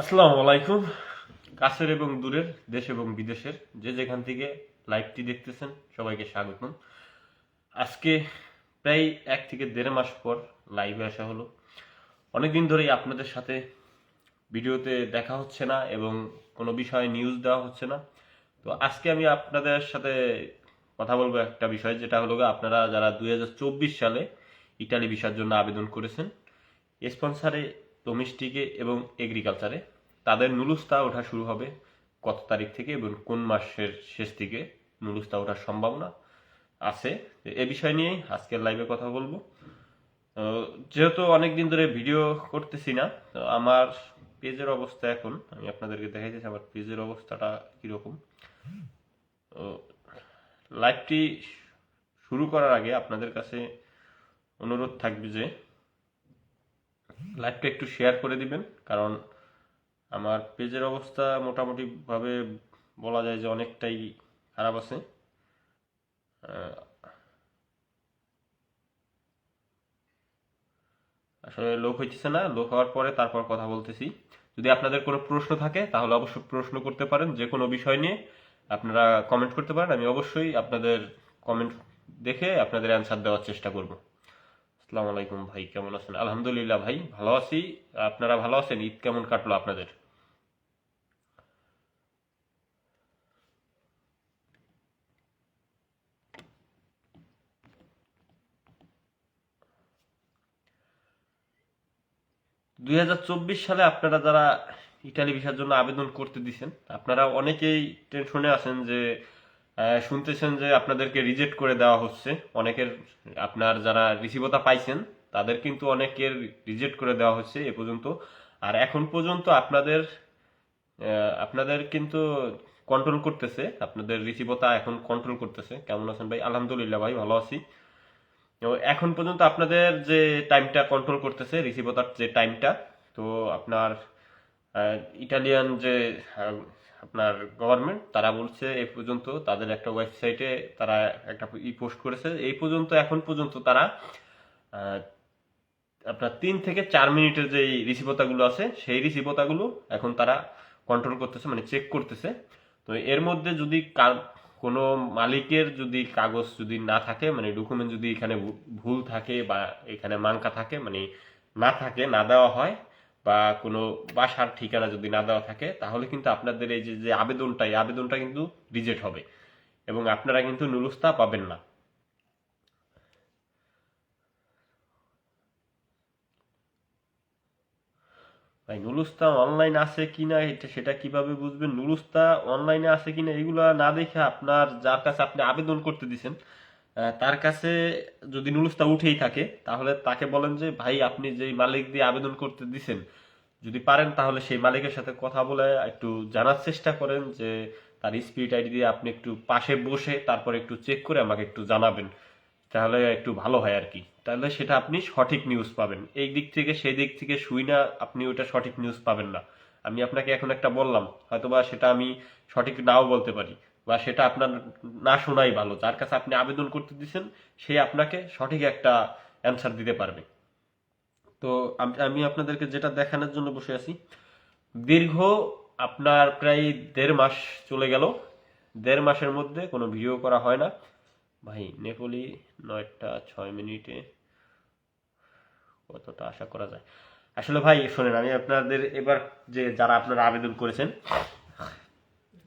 আসসালামু আলাইকুম। কাছের এবং দূরের, দেশ এবং বিদেশের যে যেখান থেকে লাইভটি দেখতেছেন, সবাইকে স্বাগতম। আজকে প্রায় এক থেকে দেড় মাস পর লাইভে আসা হলো। অনেকদিন ধরেই আপনাদের সাথে ভিডিওতে দেখা হচ্ছে না এবং কোনো বিষয়ে নিউজ দেওয়া হচ্ছে না। তো আজকে আমি আপনাদের সাথে কথা বলব একটা বিষয়, যেটা হলো আপনারা যারা দুই হাজার চব্বিশ সালে ইটালি ভিসার জন্য আবেদন করেছেন স্পন্সারে ডোমেস্টিকে এবং এগ্রিকালচারে তাদের নুলুস্তা ওঠা শুরু হবে কত তারিখ থেকে এবং কোন মাসের শেষ দিকে নুলুস্তা ওঠার সম্ভাবনা আছে? এ বিষয় নিয়েই আজকের লাইভে কথা বলব। যেহেতু অনেক দিন ধরে ভিডিও করতেছি না, তো আমার পেজের অবস্থা এখন, আমি আপনাদেরকে দেখাইতেছি আমার পেজের অবস্থাটা কীরকম। লাইভটি শুরু করার আগে আপনাদের কাছে অনুরোধ থাকবে যে লাইভটা একটু শেয়ার করে দিবেন, কারণ আমার পেজের অবস্থা মোটামুটি ভাবে বলা যায় যে অনেকটাই খারাপ আছে। আসলে লোক হইতেছে না, লোক হওয়ার পরে তারপর কথা বলতেছি। যদি আপনাদের কোনো প্রশ্ন থাকে, তাহলে অবশ্যই প্রশ্ন করতে পারেন যে কোনো বিষয় নিয়ে আপনারা কমেন্ট করতে পারেন, আমি অবশ্যই আপনাদের কমেন্ট দেখে আপনাদের অ্যান্সার দেওয়ার চেষ্টা করব। আসসালামু আলাইকুম ভাই, কেমন আছেন? আলহামদুলিল্লাহ ভাই, ভালো আছি। আপনারা ভালো আছেন? ঈদ কেমন কাটলো আপনাদের? দুই হাজার চব্বিশ সালে আপনারা যারা ইটালি ভিসার জন্য আবেদন করতে দিছেন, আপনারা অনেকেই টেনশনে আছেন যে শুনতেছেন যে আপনাদেরকে রিজেক্ট করে দেওয়া হচ্ছে। অনেকের, আপনার যারা রিসিভতা পাইছেন, তাদের কিন্তু অনেকের রিজেক্ট করে দেওয়া হচ্ছে এ পর্যন্ত। আর এখন পর্যন্ত আপনাদের আপনাদের কিন্তু কন্ট্রোল করতেছে। আপনাদের রিসিভতা এখন কন্ট্রোল করতেছে। কেমন আছেন ভাই? আলহামদুলিল্লাহ ভাই, ভালো আছি। এখন পর্যন্ত আপনাদের যে টাইমটা কন্ট্রোল করতেছে রিসিভতার যে টাইমটা তো আপনার ইটালিয়ান যে আপনার গভর্নমেন্ট তারা বলছে এই পর্যন্ত তাদের একটা ওয়েবসাইটে তারা একটা ই পোস্ট করেছে। এই পর্যন্ত, এখন পর্যন্ত তারা আপনার তিন থেকে চার মিনিটের যে রিসিভতাগুলো আছে, সেই রিসিভতাগুলো এখন তারা কন্ট্রোল করতেছে মানে চেক করতেছে। তো এর মধ্যে যদি কা- কোনো মালিকের যদি কাগজ যদি না থাকে মানে ডকুমেন্ট যদি এখানে ভুল থাকে বা এখানে মাঙ্কা থাকে মানে না থাকে, না দেওয়া হয় বা কোনো বাসার ঠিকানা যদি না দেওয়া থাকে, তাহলে কিন্তু আপনাদের এই যে আবেদনটা, এই আবেদনটা কিন্তু রিজেক্ট হবে। এবং আপনারা কিন্তু নুলুস্তা পাবেন না। ভাই নুলুস্তা অনলাইন আছে কিনা, এটা, সেটা কীভাবে বুঝবেন? নুলুস্তা অনলাইনে আছে কিনা, এগুলা না দেখে আপনার যার কাছে আপনি আবেদন করতে দিছেন তার কাছে যদি নুলুস্তা উঠেই থাকে, তাহলে তাকে বলেন যে, ভাই, আপনি যেই মালিক দিয়ে আবেদন করতে দিছেন, যদি পারেন তাহলে সেই মালিকের সাথে কথা বলে একটু জানার চেষ্টা করেন যে, তার স্পিড আইডি দিয়ে আপনি একটু পাশে বসে তারপর একটু চেক করে আমাকে একটু জানাবেন, তাহলে একটু ভালো হয় আর কি। তাহলে সেটা আপনি সঠিক নিউজ পাবেন। এই দিক থেকে সেই দিক থেকে শুই না, আপনি ওটা সঠিক নিউজ পাবেন না। আমি আপনাকে এখন একটা বললাম, হয়তোবা সেটা আমি সঠিক নাও বলতে পারি। বা সেটা আপনার না শোনাই ভালো। যার কাছে আপনি আবেদন করতে দিচ্ছেন সে আপনাকে সঠিক একটা অ্যান্সার দিতে পারবে। তো আমি আপনাদেরকে যেটা দেখানোর জন্য বসে আছি। দীর্ঘ আপনার প্রায় দেড় মাস চলে গেল। দেড় মাসের মধ্যে কোনো ভিডিও করা হয় না। ভাই, নেপোলি নয়টা ছয় মিনিটে কতটা আশা করা যায়? আসলে ভাই, শোনেন, আমি আপনাদের এবার যে যারা আপনারা আবেদন করেছেন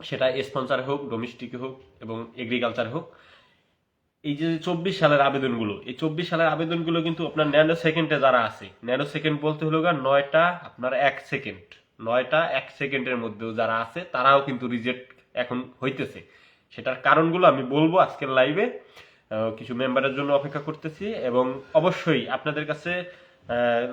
সেটা স্পন্সর হোক ডোমেস্টিক হোক এবং এগ্রিকালচার হোক। এই যে চব্বিশ সালের আবেদনগুলো, এই চব্বিশ সালের আবেদনগুলো কিন্তু আপনার ন্যানো সেকেন্ডে যারা আছে, ন্যানো সেকেন্ড বলতে হলো নয়টা, আপনার এক সেকেন্ড নয়টা এক সেকেন্ডের মধ্যেও যারা আছে, তারাও কিন্তু রিজেক্ট এখন হইতেছে। সেটার কারণগুলো আমি বলব আজকের লাইভে কিছু মেম্বারের জন্য অপেক্ষা করতেছি এবং অবশ্যই আপনাদের কাছে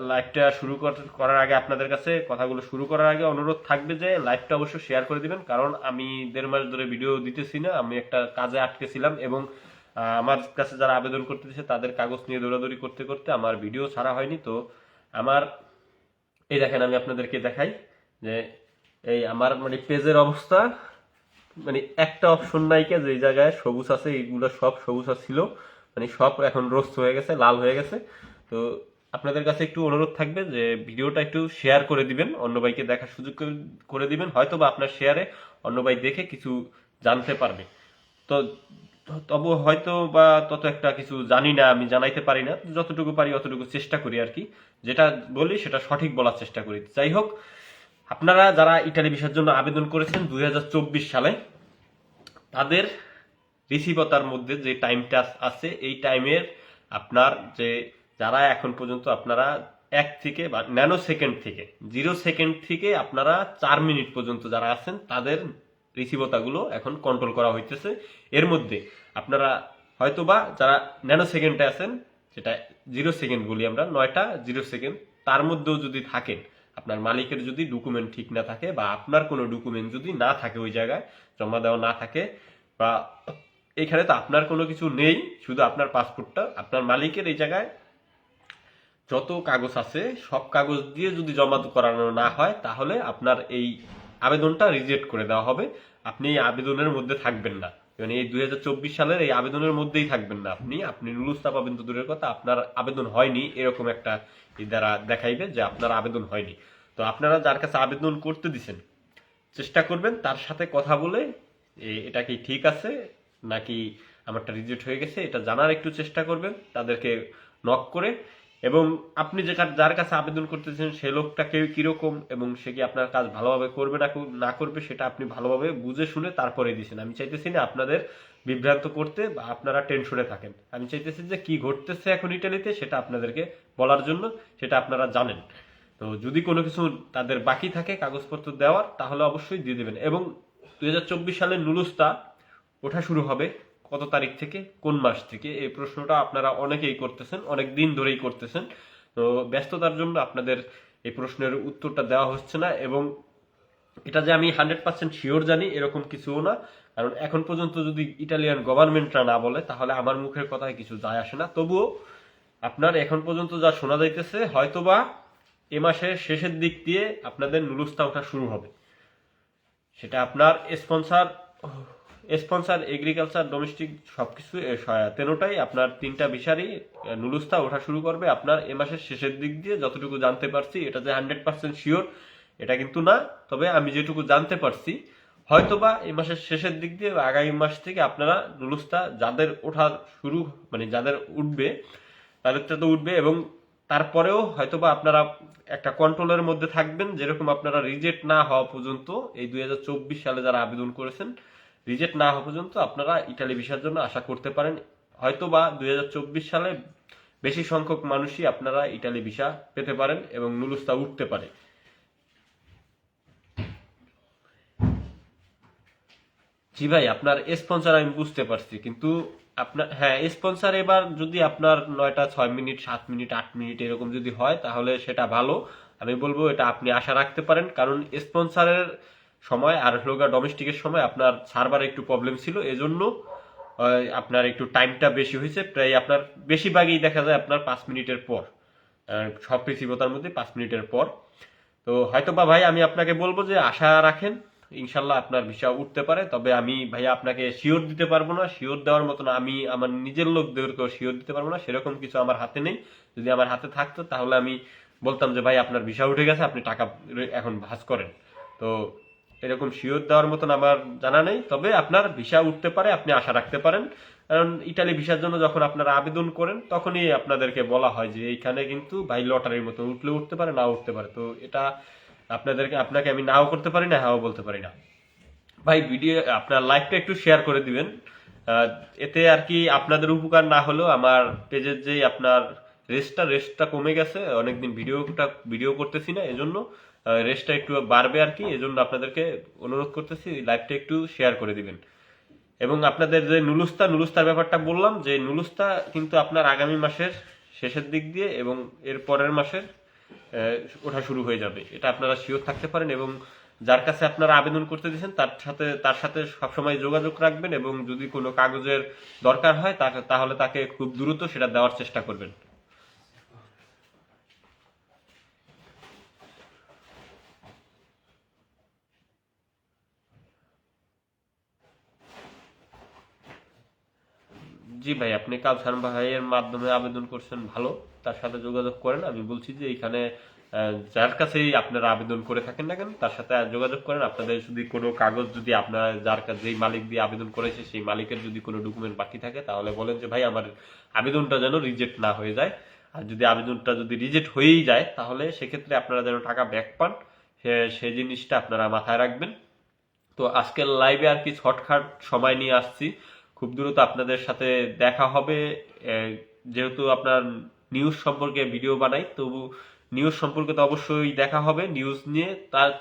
লাইভটা শুরু কর- করার আগে আপনাদের কাছে কথাগুলো শুরু করার আগে অনুরোধ থাকবে যে লাইভটা অবশ্যই শেয়ার করে দিবেন। কারণ আমি দেড় মাস ধরে ভিডিও দিতেছি না, আমি একটা কাজে আটকেছিলাম এবং আমার কাছে যারা আবেদন করতে দিয়েছে তাদের কাগজ নিয়ে দৌড়াদৌড়ি করতে করতে আমার ভিডিও ছাড়া হয়নি। তো আমার, এই দেখেন আমি আপনাদেরকে দেখাই যে এই আমার মানে পেজের অবস্থা মানে একটা অপশন নাইকে যে জায়গায় সবুজ আছে, এইগুলো সব সবুজ ছিল। মানে সব এখন রোস্ট হয়ে গেছে, লাল হয়ে গেছে। তো আপনাদের কাছে একটু অনুরোধ থাকবে যে ভিডিওটা একটু শেয়ার করে দিবেন, অন্য ভাইকে দেখার সুযোগ করে- দিবেন। হয়তো বা আপনার শেয়ারে অন্য ভাই দেখে কিছু জানতে পারবে। তো তবু হয়তো বা তত একটা কিছু জানি না, আমি জানাইতে পারি না। যতটুকু পারি অতটুকু চেষ্টা করি আর কি। যেটা বলি সেটা সঠিক বলার চেষ্টা করি। যাই হোক, আপনারা যারা ইটালি ভিসার জন্য আবেদন করেছেন দুই হাজার চব্বিশ সালে, তাদের রিসিভতার মধ্যে যে টাইমটা আছে, এই টাইমের আপনার যে যারা এখন পর্যন্ত আপনারা এক থেকে বা ন্যানো সেকেন্ড থেকে, জিরো সেকেন্ড থেকে আপনারা চার মিনিট পর্যন্ত যারা আছেন, তাদের রিসিভতাগুলো এখন কন্ট্রোল করা হইতেছে। এর মধ্যে আপনারা হয়তো বা যারা ন্যানো সেকেন্ডে আছেন যেটা জিরো সেকেন্ড বলি আমরা, নয়টা জিরো সেকেন্ড, তার মধ্যেও যদি থাকেন, আপনার মালিকের যদি ডকুমেন্ট ঠিক না থাকে বা আপনার কোনো ডকুমেন্ট যদি না থাকে ওই জায়গায়, জমা দেওয়া না থাকে, বা এখানে তো আপনার কোনো কিছু নেই, শুধু আপনার পাসপোর্টটা আপনার মালিকের এই জায়গায় যত কাগজ আছে, সব কাগজ দিয়ে যদি জমা করানো না হয়, তাহলে আপনার এই আবেদনটা রিজেক্ট করে দেওয়া হবে। আপনি এই আবেদনের মধ্যে থাকবেন না। মানে এই দুই সালের এই আবেদনের মধ্যেই থাকবেন না আপনি। আপনি নুলুস্তা পাবেন তো দূরের কথা, আপনার আবেদন হয়নি, এরকম একটা দ্বারা দেখাইবে যে আপনার আবেদন হয়নি। তো আপনারা যার কাছে আবেদন করতে দিছেন, চেষ্টা করবেন তার সাথে কথা বলে এটা কি ঠিক আছে, নাকি আমারটা রিজেক্ট হয়ে গেছে, এটা জানার একটু চেষ্টা করবেন, তাদেরকে নক করে। এবং আপনি যে যার কাছে আবেদন করতেছেন, সে লোকটা কেউ কীরকম এবং সে কি আপনার কাজ ভালোভাবে করবে না না করবে, সেটা আপনি ভালোভাবে বুঝে শুনে তারপরে দিছেন। আমি চাইতেছি না আপনাদের বিভ্রান্ত করতে বা আপনারা টেনশনে থাকেন। আমি চাইতেছি যে কি ঘটতেছে এখন ইটালিতে, সেটা আপনাদেরকে বলার জন্য, সেটা আপনারা জানেন। তো যদি কোনো কিছু তাদের বাকি থাকে কাগজপত্র দেওয়ার, তাহলে অবশ্যই দিয়ে দেবেন। এবং দুই সালের নুলুস্তা ওঠা শুরু হবে। কত তারিখ থেকে, কোন মাস থেকে, এই প্রশ্নটা আপনারা অনেকেই করতেছেন, অনেক দিন ধরেই করতেছেন। তো ব্যস্ততার জন্য আপনাদের এই প্রশ্নের উত্তরটা দেওয়া হচ্ছে না এবং এটা যে আমি হান্ড্রেড পার্সেন্ট শিওর জানি, এরকম কিছুও না। কারণ এখন পর্যন্ত যদি ইটালিয়ান গভর্নমেন্টরা না বলে, তাহলে আমার মুখের কথায় কিছু যায় আসে না। তবুও আপনার এখন পর্যন্ত যা শোনা যাইতেছে, হয়তোবা এ মাসের শেষের দিক দিয়ে আপনাদের নুলুস্তা ওঠা শুরু হবে। সেটা আপনার স্পন্সার স্পন্সার এগ্রিকালচার ডোমেস্টিক সবকিছু এ, স- তেনোটাই আপনার তিনটা বিষারই নুলুস্তা ওঠা শুরু করবে। আপনার এ মাসের শেষের দিক দিয়ে যতটুকু জানতে পারছি এটা যে হান্ড্রেড পার্সেন্ট শিওর এটা কিন্তু না। তবে আমি যেটুকু জানতে পারছি হয়তোবা এই মাসের শেষের দিক দিয়ে আগামী মাস থেকে আপনারা নুলুস্তা যাদের ওঠা শুরু মানে যাদের উঠবে তাদেরটা তো উঠবে এবং তারপরেও হয়তোবা আপনারা একটা কন্ট্রোলের মধ্যে থাকবেন যেরকম আপনারা রিজেক্ট না হওয়া পর্যন্ত এই দুই হাজার চব্বিশ সালে যারা আবেদন করেছেন রিজেক্ট না হওয়া পর্যন্ত আপনারা ইটালি ভিসার জন্য আশা করতে পারেন। হয়তোবা দুই সালে বেশি সংখ্যক মানুষই আপনারা ইটালি ভিসা পেতে পারেন এবং নুলুস্তা উঠতে পারে। জি ভাই, আপনার স্পন্সর আমি বুঝতে পারছি, কিন্তু আপনার হ্যাঁ স্পন্সর এবার যদি আপনার নয়টা, ছয় মিনিট, সাত মিনিট, আট মিনিট এরকম যদি হয়, তাহলে সেটা ভালো। আমি বলব এটা আপনি আশা রাখতে পারেন, কারণ স্পন্সরের সময়, আর হলোগা ডোমেস্টিকের সময় আপনার সার্ভার একটু প্রবলেম ছিল, এজন্য আপনার একটু টাইমটা বেশি হয়েছে। প্রায় আপনার, বেশিরভাগই দেখা যায় আপনার পাঁচ মিনিটের পর সব রিসিভতার মধ্যে পাঁচ মিনিটের পর। তো হয়তো বা ভাই, আমি আপনাকে বলব যে আশা রাখেন, ইনশাল্লাহ আপনার ভিসা উঠতে পারে। তবে আমি ভাইয়া আপনাকে শিওর দিতে পারব না। শিওর দেওয়ার মতন আমি আমার নিজের লোকদেরকেও শিওর দিতে পারব না। সেরকম কিছু আমার হাতে নেই। যদি আমার হাতে থাকতো, তাহলে আমি বলতাম যে ভাই, আপনার ভিসা উঠে গেছে, আপনি টাকা এখন ভাস করেন। তো এরকম শিওর দেওয়ার মতন আমার জানা নেই। তবে আপনার ভিসা উঠতে পারে, আপনি আশা রাখতে পারেন। কারণ ইটালি ভিসার জন্য যখন আপনারা আবেদন করেন, তখনই আপনাদেরকে বলা হয় যে এইখানে কিন্তু ভাই লটারির মতো উঠলে উঠতে পারে না উঠতে পারে। তো এটা আপনাদেরকে, আপনাকে আমি নাও করতে পারি না, হ্যাঁও বলতে পারি না। ভাই ভিডিও আপনার লাইভটা একটু শেয়ার করে দিবেন। এতে আর কি আপনাদের উপকার না হলেও আমার পেজের যে আপনার রেস্টটা রেস্টটা কমে গেছে। অনেকদিন ভিডিওটা ভিডিও করতেছি না, এজন্য রেস্টটা একটু বাড়বে আর কি, এজন্য আপনাদেরকে অনুরোধ করতেছি লাইভটা একটু শেয়ার করে দিবেন। এবং আপনাদের যে নুলুস্তা, নুলুস্তার ব্যাপারটা বললাম, যে নুলুস্তা কিন্তু আপনার আগামী মাসের শেষের দিক দিয়ে এবং এর পরের মাসের ওঠা শুরু হয়ে যাবে। এটা আপনারা শিওর থাকতে পারেন এবং যার কাছে আপনারা আবেদন করতে দিয়েছেন, তার সাথে তার সাথে সবসময় যোগাযোগ রাখবেন এবং যদি কোনো কাগজের দরকার হয় তাহলে তাকে খুব দ্রুত সেটা দেওয়ার চেষ্টা করবেন। জি ভাই, আপনি কাউসার ভাইয়ের মাধ্যমে আবেদন করছেন, ভালো। তার সাথে যোগাযোগ করেন, আমি বলছি যে এখানে যার কাছেই আপনারা আবেদন করে থাকেন না কেন, তার সাথে যোগাযোগ করেন। আপনাদের যদি কোনো কাগজ যদি আপনার, যার যেই মালিক দিয়ে আবেদন করেছে, সেই মালিকের যদি কোনো ডকুমেন্ট বাকি থাকে, তাহলে বলেন যে, ভাই, আমার আবেদনটা যেন রিজেক্ট না হয়ে যায়। আর যদি আবেদনটা যদি রিজেক্ট হয়েই যায়, তাহলে সেক্ষেত্রে আপনারা যেন টাকা ব্যাক পান। সে জিনিসটা আপনারা মাথায় রাখবেন। তো আজকের লাইভে আর কি শর্টকাট সময় নিয়ে আসছি। খুব দ্রুত আপনাদের সাথে দেখা হবে। যেহেতু আপনার নিউজ সম্পর্কে ভিডিও বানাই, তবু নিউজ সম্পর্কে তো অবশ্যই দেখা হবে নিউজ নিয়ে।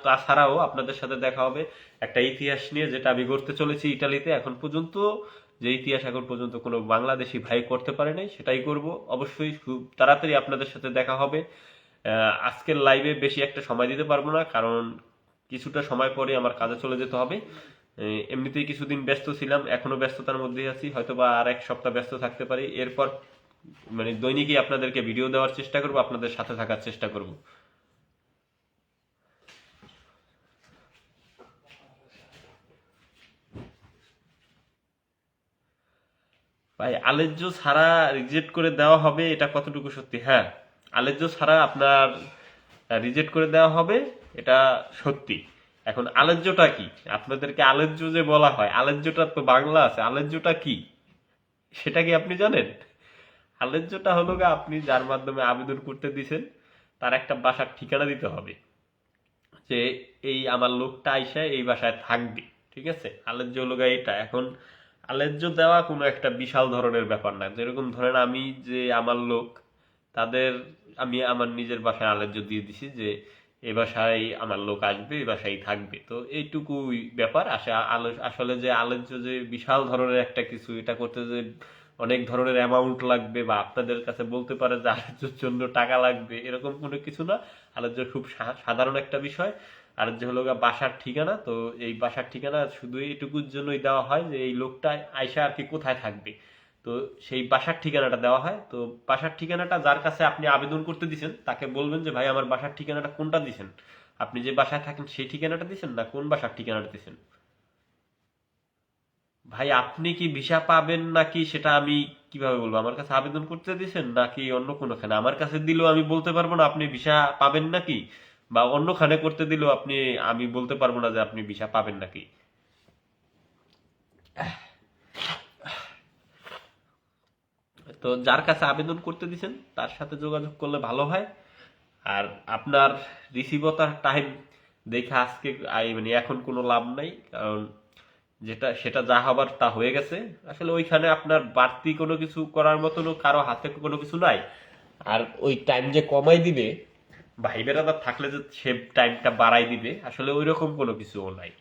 তাছাড়াও আপনাদের সাথে দেখা হবে একটা ইতিহাস নিয়ে, যেটা আমি করতে চলেছি ইটালিতে এখন পর্যন্ত। যে ইতিহাস এখন পর্যন্ত কোনো বাংলাদেশি ভাই করতে পারে নাই, সেটাই করব। অবশ্যই খুব তাড়াতাড়ি আপনাদের সাথে দেখা হবে। আজকের লাইভে বেশি একটা সময় দিতে পারব না, কারণ কিছুটা সময় পরে আমার কাজে চলে যেতে হবে। এমনিতেই কিছুদিন ব্যস্ত ছিলাম, এখনও ব্যস্ততার মধ্যেই আছি হয়তো বা আর এক সপ্তাহ ব্যস্ত থাকতে পারি। এরপর মানে দৈনিকই আপনাদেরকে ভিডিও দেওয়ার চেষ্টা করব, আপনাদের সাথে থাকার চেষ্টা করব। ভাই, আলেজ্য ছাড়া রিজেক্ট করে দেওয়া হবে, এটা কতটুকু সত্যি? হ্যাঁ আলেজ্য ছাড়া আপনার রিজেক্ট করে দেওয়া হবে, এটা সত্যি। এখন আলেজ্যটা কি? আপনাদেরকে আলেজ্য যে বলা হয় আলেজ্যটা তো বাংলা আছে আলেজ্যটা কি? সেটা কি আপনি জানেন? আলেজ্যটা হলো গা আপনি যার মাধ্যমে আবেদন করতে দিছেন, তার একটা বাসার ঠিকানা দিতে হবে, যে এই আমার লোকটা আইসা এই বাসায় থাকবে, ঠিক আছে? আলেজ্য হলো গা এটা। এখন আলেজ্য দেওয়া কোনো একটা বিশাল ধরনের ব্যাপার না। যেরকম ধরেন আমি যে আমার লোক, তাদের, আমি আমার নিজের বাসায় আলেজ্য দিয়ে দিছি যে এ বাসায় আমার লোক আসবে, এ বাসায় থাকবে। তো এইটুকুই ব্যাপার। আসে আলো- আসলে যে আলোচ্য যে বিশাল ধরনের একটা কিছু, এটা করতে যে অনেক ধরনের অ্যামাউন্ট লাগবে বা আপনাদের কাছে বলতে পারে যে আলোচ্যর জন্য টাকা লাগবে, এরকম কোনো কিছু না। আলোচ্য খুব সাধারণ একটা বিষয়। আর যে হলো বাসার ঠিকানা। তো এই বাসার ঠিকানা শুধু এইটুকুর জন্যই দেওয়া হয় যে এই লোকটা আয়সা আর কি কোথায় থাকবে। তো সেই বাসার ঠিকানাটা দেওয়া হয়। তো বাসার ঠিকানাটা যার কাছে আপনি আবেদন করতে দিছেন, তাকে বলবেন যে, ভাই, আমার বাসার ঠিকানাটা কোনটা দিচ্ছেন আপনি যে বাসায় থাকেন সেই ঠিকানাটা দিছেন না কোন বাসার ঠিকানাটা দিচ্ছেন ভাই, আপনি কি ভিসা পাবেন নাকি সেটা আমি কীভাবে বলব? আমার কাছে আবেদন করতে দিছেন নাকি অন্য কোনোখানে? আমার কাছে দিলেও আমি বলতে পারব না আপনি ভিসা পাবেন নাকি? বা অন্যখানে করতে দিলেও আপনি, আমি বলতে পারব না যে আপনি ভিসা পাবেন নাকি? তো যার কাছে আবেদন করতে দিছেন, তার সাথে যোগাযোগ করলে ভালো হয়। আর আপনার রিসিভতার টাইম দেখে আজকে মানে এখন কোনো লাভ নাই, কারণ যেটা, সেটা যা হবার তা হয়ে গেছে। আসলে ওইখানে আপনার বাড়তি কোনো কিছু করার মতনও কারও হাতে কোনো কিছু নাই। আর ওই টাইম যে কমাই দিবে, ভাই বেড়াদার থাকলে যে সে টাইমটা বাড়াই দিবে, আসলে ওই রকম কোনো কিছুও নাই।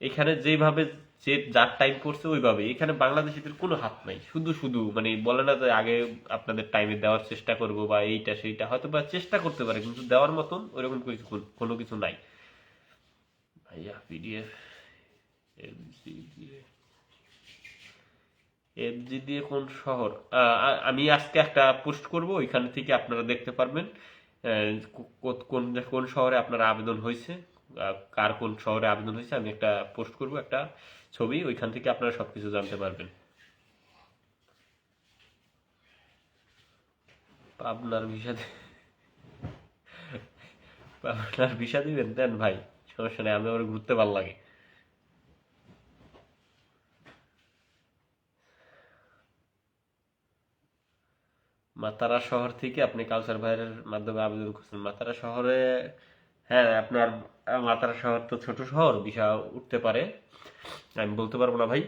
এখানে যেভাবে যে যার টাইম করছে ওইভাবে এখানে বাংলাদেশিদের কোনো হাত নাই। শুধু শুধু মানে বলে না যে আগে আপনাদের টাইমে দেওয়ার চেষ্টা করব বা এইটা, সেইটা, হয়তো বা চেষ্টা করতে পারে, কিন্তু দেওয়ার মতন ওইরকম কিছু, কোনো কিছু নাই। ভাইয়া পিডিএফ এফজি দিয়ে। এফজি দিয়ে কোন শহর? আমি আজকে একটা পোস্ট করব, ওইখান থেকে আপনারা দেখতে পারবেন কোন কোন শহরে আপনার আবেদন হয়েছে কার কোন শহরে আবেদন হয়েছে, আমি একটা পোস্ট করব, একটা ছবি, ওইখান থেকে আপনারা সবকিছু জানতে পারবেন। পাবনার ভিসা পাবনার ভিসা দিবেন? দেন ভাই, সমস্যা নেই, আমি আমার ঘুরতে ভালো লাগে। মাতারা শহর থেকে আপনি কালচার ভাইয়ের মাধ্যমে আবেদন করছেন। মাতারা শহরে হ্যাঁ আপনার মাতারা শহর তো ছোট শহর, ভিসা উঠতে পারে। আমি বলতে পারব না ভাই।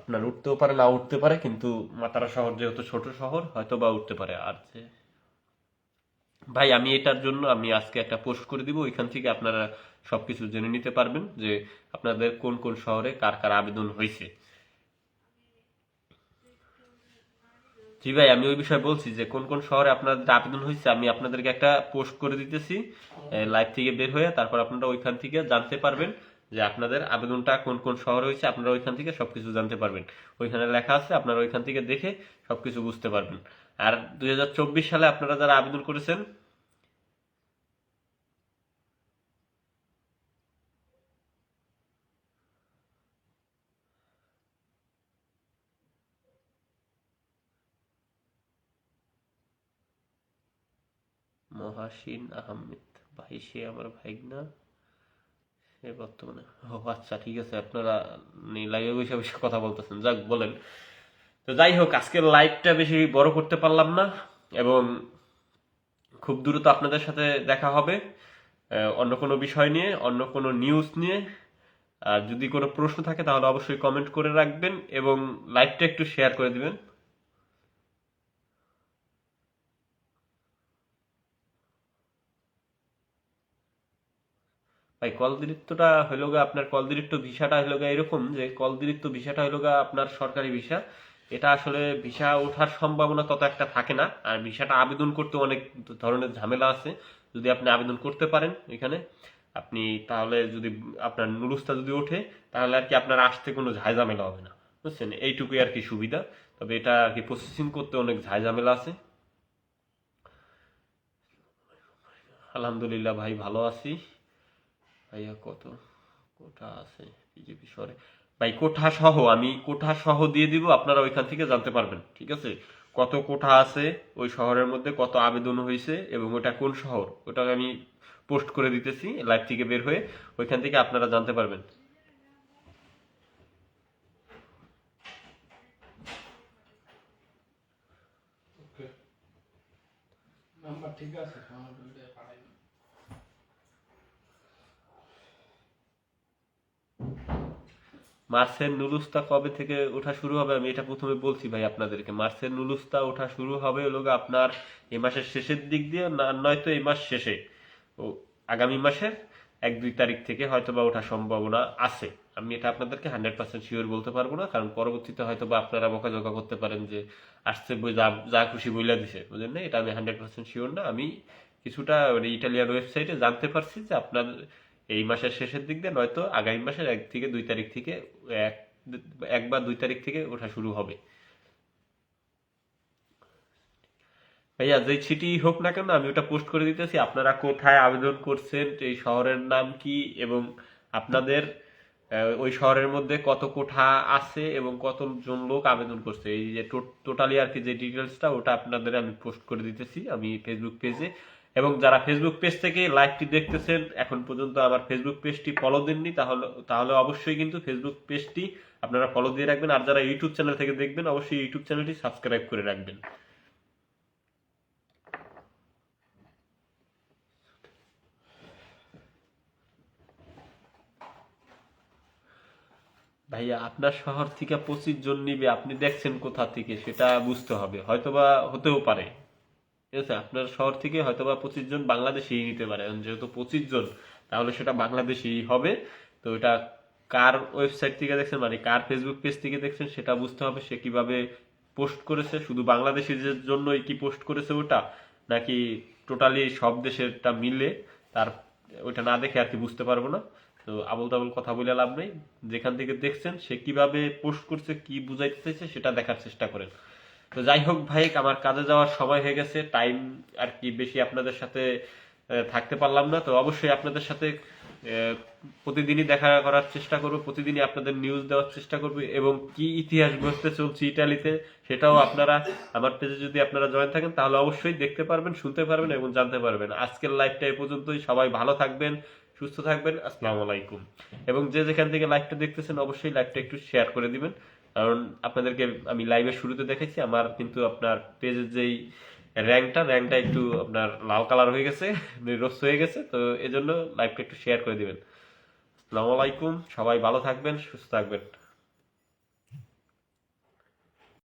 আপনার উঠতেও পারে, না উঠতে পারে, কিন্তু মাতারা শহর যেহেতু ছোট শহর হয়তো বা উঠতে পারে। আর যে, ভাই, আমি এটার জন্য, আমি আজকে একটা পোস্ট করে দিব, ওইখান থেকে আপনারা সবকিছু জেনে নিতে পারবেন যে আপনাদের কোন কোন শহরে কার কার আবেদন হয়েছে। জি ভাই, আমি ওই বিষয়ে বলছি যে কোন কোন শহরে আপনাদের আবেদন হয়েছে, আমি আপনাদেরকে একটা পোস্ট করে দিতেছি। লাইভ থেকে বের হয়ে তারপর আপনারা ওইখান থেকে জানতে পারবেন যে আপনাদের আবেদনটা কোন কোন শহরে হয়েছে, আপনারা ওইখান থেকে সবকিছু জানতে পারবেন। ওইখানে লেখা আছে, আপনারা ওইখান থেকে দেখে সবকিছু বুঝতে পারবেন। আর দুই হাজার চব্বিশ সালে আপনারা যারা আবেদন করেছেন মহাসিন আহমেদ। ভাই, সে আমার ভাইগনা। সে বর্তমানে ও আচ্ছা ঠিক আছে, আপনারা লাইভে বসে বসে কথা বলতেছেন। যাক, বলেন। তো যাই হোক, আজকের লাইভটা বেশি বড় করতে পারলাম না এবং খুব দ্রুত আপনাদের সাথে দেখা হবে অন্য কোনো বিষয় নিয়ে, অন্য কোনো নিউজ নিয়ে। আর যদি কোনো প্রশ্ন থাকে, তাহলে অবশ্যই কমেন্ট করে রাখবেন এবং লাইভটা একটু শেয়ার করে দিবেন। ভাই, কল দিরিত্বটা হইল গা আপনার কল দিরিত্ব ভিসাটা হইল গা এরকম যে কল দিরিত্ব ভিসাটা হইল গা আপনার সরকারি ভিসা। এটা আসলে ভিসা ওঠার সম্ভাবনা তত একটা থাকে না। আর ভিসাটা আবেদন করতে অনেক ধরনের ঝামেলা আছে। যদি আপনি আবেদন করতে পারেন এখানে, আপনি তাহলে যদি আপনার নুরুস্তা যদি ওঠে, তাহলে আর কি আপনার আসতে কোনো ঝামেলা হবে না। বুঝছেন? এইটুকুই আর কি সুবিধা। তবে এটা আর কি প্রসেসিং করতে অনেক ঝামেলা আছে। আলহামদুলিল্লাহ ভাই, ভালো আছি। ভাইয়া কত? কোঠা আছে বিজেপি শহরে ভাই, কোঠা সহ, আমি কোঠা সহ দিয়ে দিব, আপনারা ওইখান থেকে জানতে পারবেন, ঠিক আছে? কত কোঠা আছে, ওই শহরের মধ্যে কত আবেদন হয়েছে এবং ওটা কোন শহর? ওটা আমি পোস্ট করে দিতেছি, লাইভ থেকে বের হয়ে ওইখান থেকে আপনারা জানতে পারবেন। ঠিক আছে? মার্সের নুলুস্তা কবে থেকে ওঠা শুরু হবে? আমি এটা প্রথমে বলছি ভাই আপনাদেরকে। মার্সের নুলুস্তা ওঠা শুরু হবে হলো আপনার এই মাসের শেষের দিক দিয়ে, না, নয়তো এই মাস শেষে। ও, আগামী মাসের এক, দুই তারিখ থেকে হয়তো বা ওঠার সম্ভাবনা আছে। আমি এটা আপনাদেরকে হান্ড্রেড পার্সেন্ট শিওর বলতে পারব না, কারণ পরবর্তীতে হয়তো বা আপনারা বকাঝকা করতে পারেন যে, আসছে বই, যা যা খুশি বইলা দিছে। বুঝলেন না? এটা আমি হান্ড্রেড পার্সেন্ট শিওর না। আমি কিছুটা মানে ইটালিয়ান ওয়েবসাইটে জানতে পারছি যে আপনার এই মাসের শেষের দিক দিয়ে নয়তো আগামী মাসের এক থেকে দুই তারিখ থেকে এক এক বা দুই তারিখ থেকে ওঠা শুরু হবে। ভাইয়া, যে চিঠি হোক না কেন, আমি ওটা পোস্ট করে দিতেছি। আপনারা কোথায় আবেদন করছেন, এই শহরের নাম কি, এবং আপনাদের ওই শহরের মধ্যে কত কোঠা আছে, এবং কতজন লোক আবেদন করছে? এই যে টোটালি আর কি যে ডিটেলসটা ওটা আপনাদের আমি পোস্ট করে দিতেছি। আমি ফেসবুক পেজে এবং যারা ফেসবুক পেজ থেকে লাইভটি দেখতেছেন, এখন পর্যন্ত আমার ফেসবুক পেজটি ফলো দেননি, তাহলে তাহলে অবশ্যই কিন্তু ফেসবুক পেজটি আপনারা ফলো দিয়ে রাখবেন। আর যারা ইউটিউব চ্যানেল থেকে দেখবেন, অবশ্যই ইউটিউব চ্যানেলটি সাবস্ক্রাইব করে রাখবেন। ভাইয়া, আপনার শহর থেকে পঁচিশ জন নিবে, আপনি দেখছেন কোথা থেকে? সেটা বুঝতে হবে। হয়তোবা হতেও পারে। ঠিক আছে? আপনার শহর থেকে হয়তো বা পঁচিশ জন বাংলাদেশেই নিতে পারে। যেহেতু পঁচিশ জন, তাহলে সেটা বাংলাদেশেই হবে। তো এটা কার ওয়েবসাইট থেকে দেখছেন? মানে কার ফেসবুক পেজ থেকে দেখছেন? সেটা বুঝতে হবে সে কীভাবে পোস্ট করেছে। শুধু বাংলাদেশিদের জন্যই কি পোস্ট করেছে ওটা? নাকি টোটালি সব দেশেরটা মিলে তার, ওইটা না দেখে আর কি বুঝতে পারব না। তো আবল তাবল কথা বলে লাভ নেই। যেখান থেকে দেখছেন, সে কীভাবে পোস্ট করছে, কি বুঝাইতে চাইছে, সেটা দেখার চেষ্টা করেন। তো যাই হোক ভাই, আমার কাজে যাওয়ার সময় হয়ে গেছে টাইম আর কি বেশি আপনাদের সাথে থাকতে পারলাম না। তো অবশ্যই আপনাদের সাথে প্রতিদিনই দেখা করার চেষ্টা করব, প্রতিদিনই আপনাদের নিউজ দেওয়ার চেষ্টা করব, এবং কি ইতিহাস ঘটতে চলছে ইটালিতে সেটাও আপনারা, আমার পেজে যদি আপনারা জয়েন থাকেন, তাহলে অবশ্যই দেখতে পারবেন, শুনতে পারবেন এবং জানতে পারবেন। আজকের লাইভটা এ পর্যন্তই, সবাই ভালো থাকবেন, সুস্থ থাকবেন, আসসালামু আলাইকুম। এবং যে যেখান থেকে লাইভটা দেখতেছেন, অবশ্যই লাইভটা একটু শেয়ার করে দিবেন। কারণ আপনাদেরকে আমি লাইভের শুরুতে দেখেছি আমার কিন্তু আপনার পেজের যেই র্যাঙ্কটা র্যাঙ্কটা একটু আপনার লাল কালার হয়ে গেছে রোস্ট হয়ে গেছে, তো এজন্য লাইভটা একটু শেয়ার করে দিবেন। আসসালামু আলাইকুম, সবাই ভালো থাকবেন, সুস্থ থাকবেন।